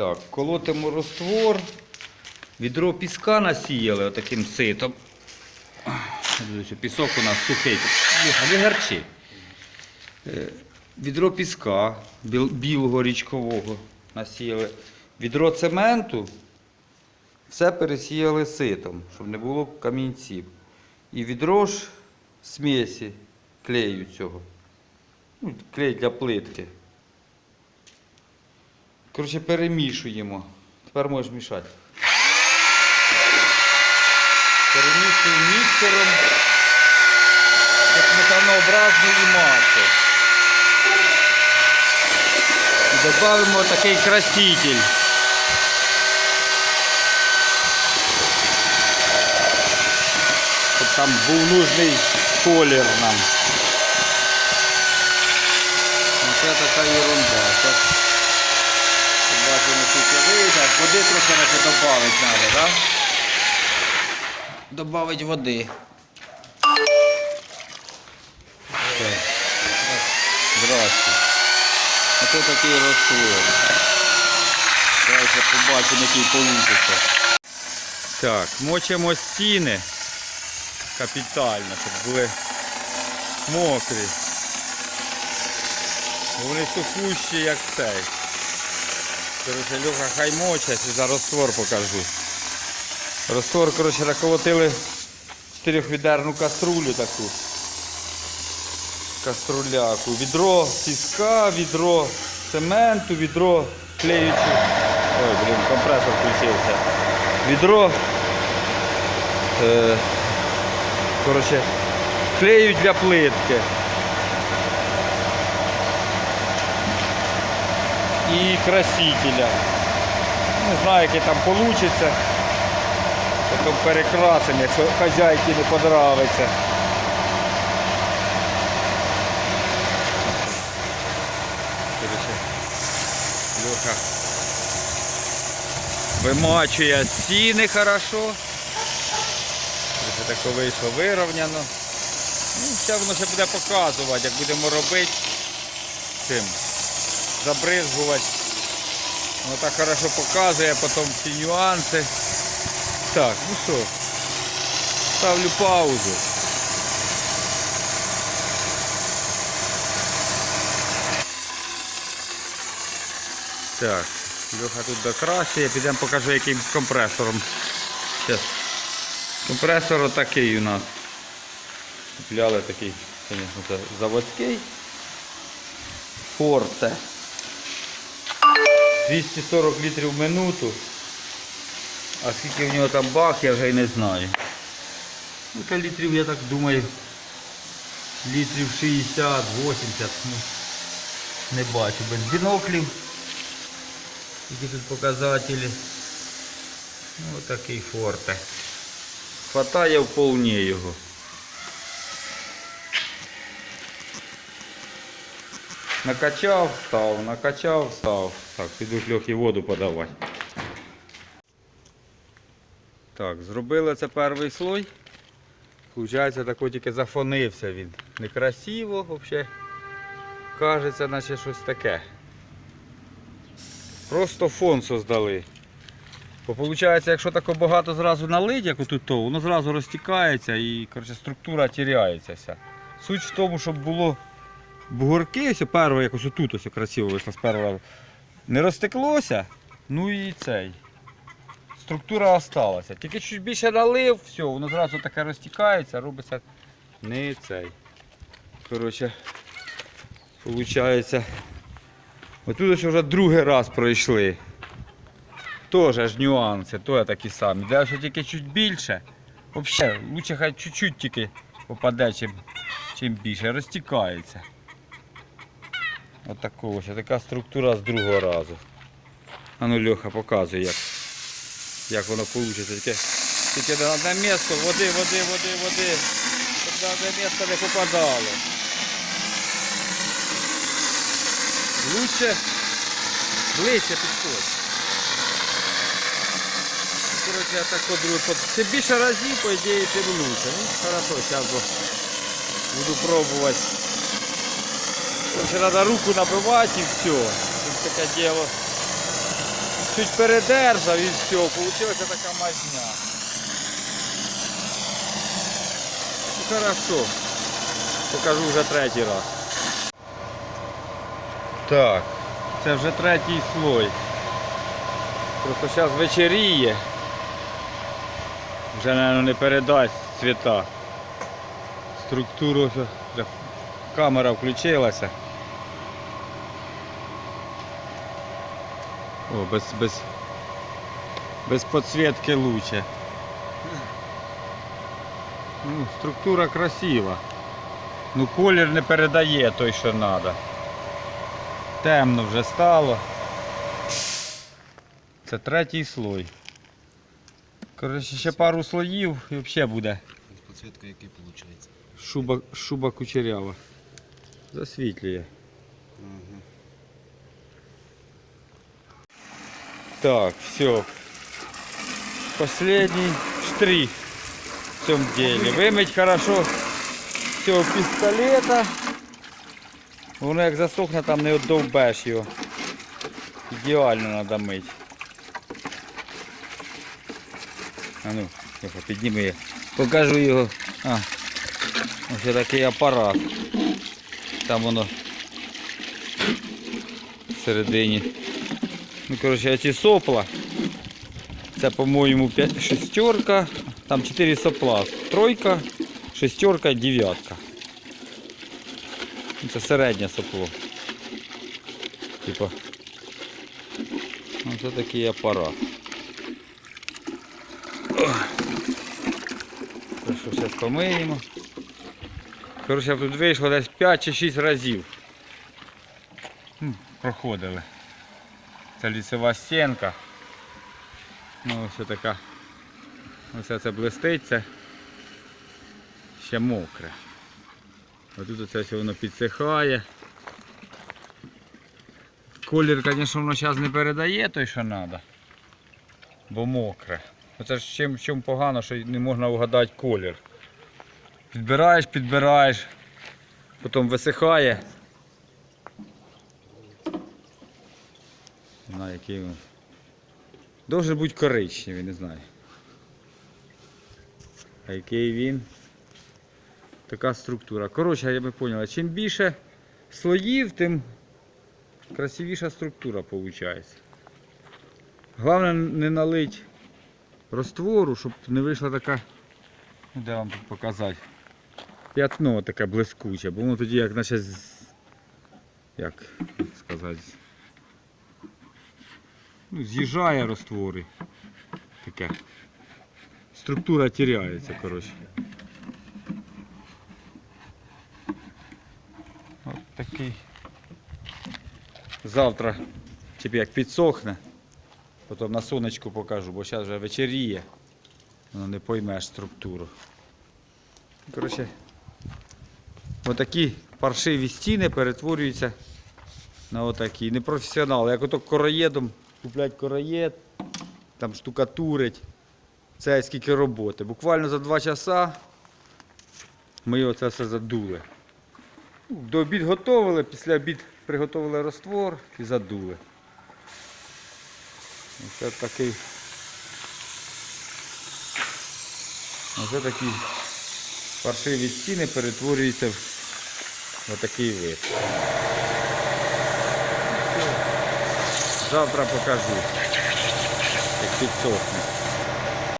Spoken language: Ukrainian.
Так, колотимо роствор. Відро піска насіяли отаким ситом. Пісок у нас сухий. А не гарчи. Е, Відро піска білого річкового насіяли. Відро цементу. Все пересіяли ситом, щоб не було камінців. І відро ж смесі клею цього. Ну, клей для плитки. Коротше, перемішуємо. Тепер можеш мішати. Перемішуємо міксером до сметанообразної маси. І додаємо такий краситель. Щоб там був нужний колір нам. Це така ерунда. Зараз побачимо, скільки вийде. Води трохи наче додати треба, так? Добавить води. Так. Здрасте. Оце такий розтвор. Давайте побачимо, який вийде. Так, мочимо стіни капітально, щоб були мокрі. Вони сухущі, як цей. Короче, Люха хай мочать, за розтвор покажу. Розтвор, коротше, наколотили чотирьохвідерну каструлю таку. Каструляку. Відро піска, відро цементу, відро клеючу. Ой, блін, компресор включився. Відро. Е, коротше, клею для плитки. І красителя. Не знаю, який там вийде. Потім перекрасимо, якщо хазяйки не подобається. Леха вимачує стіни хорошо. Так вийшло вирівняно. Ну, все воно ще буде показувати, як будемо робити цим. Забризгувати. Воно так хорошо показує, потім всі нюанси. Так, ну що, ставлю паузу. Так, Льоха тут докрашує, підемо покажу яким компресором. Щас. Компресор отакий у нас. Купляли такий, звісно, заводський. Форте. 240 літрів в минуту. А скільки в нього там бак, я вже й не знаю. Ну, та літрів, я так думаю, літрів 60, 80, ну, не бачу. Без біноклів. Які тут показателі. Ну, отакий форте. Хватає вполне його. Накачав, став, накачав, став. Так, піду льохи воду подавати. Так, зробили це перший слой. Получається, тако тільки зафонився він. Некрасиво взагалі. Кажеться, наче щось таке. Просто фон создали. Бо виходить, якщо тако багато зразу налить, як отут, то воно зразу розтікається і коротше, структура тіряється. Суть в тому, щоб було бугорки, ось перше якось отут ось красиво вийшло з першого. Не розтеклося, ну і цей. Структура осталася. Тільки чуть більше налив, все, воно зразу таке розтікається, робиться не цей. Коротше, виходить. Отут ось вже другий раз пройшли. Тоже ж нюанси, то я такі самі. Де що тільки чуть більше. Взагалі, лучше хай чуть-чуть тільки попаде, чим, чим більше. Розтікається. Отакого ось, така структура з другого разу. А ну Льоха показує як, як воно вийде. Тільки, тільки на одне місце води, води, води, води. Щоб на одне місце не попадало. Лучше ближче підходь. Коротше, я так подруг. Чим більше разів, по ідеї, тим лучше. Ну, хорошо, зараз буду пробувати. Короче, треба руку набивати і все. Тут таке діло. Чуть передержав і все, вийшла така мазня. Ну, хорошо. Покажу вже третій раз. Так, це вже третій слой. Просто зараз вечеріє. Вже, мабуть, не передасть цвіта. Структуру камера включилася. О, без, без, без підсвітки лучше. Ну, структура красива. Ну колір не передає той, що треба. Темно вже стало. Це третій слой. Коротше, ще пару слоїв і взагалі буде Подсветка який виходить. шуба, шуба кучерява. Засвітлює. Так, все. Последний штрих в цьому деле. Вимить хорошо з цього пістолета. Воно як засохне, там не одовбеш його. Ідеально треба мити. А ну, тихо, підніми я. Покажу його. А, ось такий апарат. Там воно всередині. Ну, коротше, ці сопла. Це, по-моєму, шестерка. Там 4 сопла. Тройка, шестерка, дев'ятка. Ну, Це середнє сопло. Типа. Ну, це такий апарат. Що зараз помиємо. Коротше, тут вийшло десь 5 чи 6 разів. Проходили. Це лісова стінка. Ну ось така. Ось це блистить, це ще мокре. А тут оце все воно підсихає. Колір, звісно, воно зараз не передає той, що треба. Бо мокре. Оце ж чим, чим погано, що не можна вгадати колір. Підбираєш, підбираєш, потім висихає. Не знаю, який він. Должен бути коричневий, не знаю. А який він? Така структура. Коротше, я би поняла, чим більше слоїв, тим красивіша структура виходить. Головне не налить роствору, щоб не вийшла така, ну де вам тут показати, п'ятно таке блискуче, бо воно тоді як наче як сказати, ну, з'їжджає роствори. Таке. Структура теряється, коротше. От такий. Завтра типу як підсохне, потім на сонечку покажу, бо зараз вже вечеріє. Ну, не поймеш структуру. Коротше, отакі паршиві стіни перетворюються на отакі. Непрофесіонали. Як ото короєдом куплять короєд, там штукатурить. Це скільки роботи. Буквально за два часа ми оце все задули. До обід готували, після обід приготували роствор і задули. Оце такий. Оце такі паршиві стіни перетворюються в отакий вид. Завтра покажу, як підсохне.